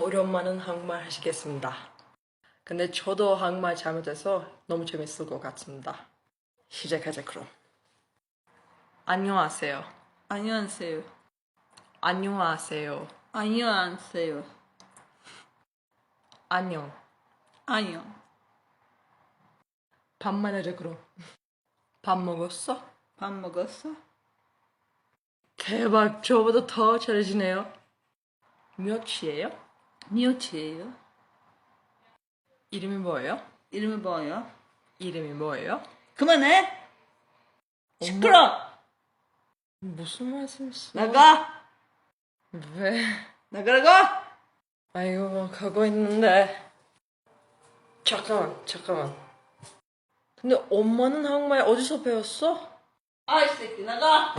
우리 엄마는 한국말 하시겠습니다. 근데 저도 한국말 잘못해서 너무 재밌을 것 같습니다. 시작하자 그럼. 안녕하세요. 안녕하세요. 안녕하세요. 안녕하세요. 안녕. 안녕. 밥만 하자 그럼. 밥 먹었어? 밥 먹었어? 대박, 저보다 더 잘해지네요. 몇이에요? 미호치예요. 이름이 뭐예요? 이름이 뭐예요? 이름이 뭐예요? 그만해. 시끄러. 무슨 말씀이세요? 나가. 왜? 나가라고. 아이고, 가고 있는데. 잠깐만, 잠깐만. 근데 엄마는 한국말 어디서 배웠어? 아이 새끼 나가.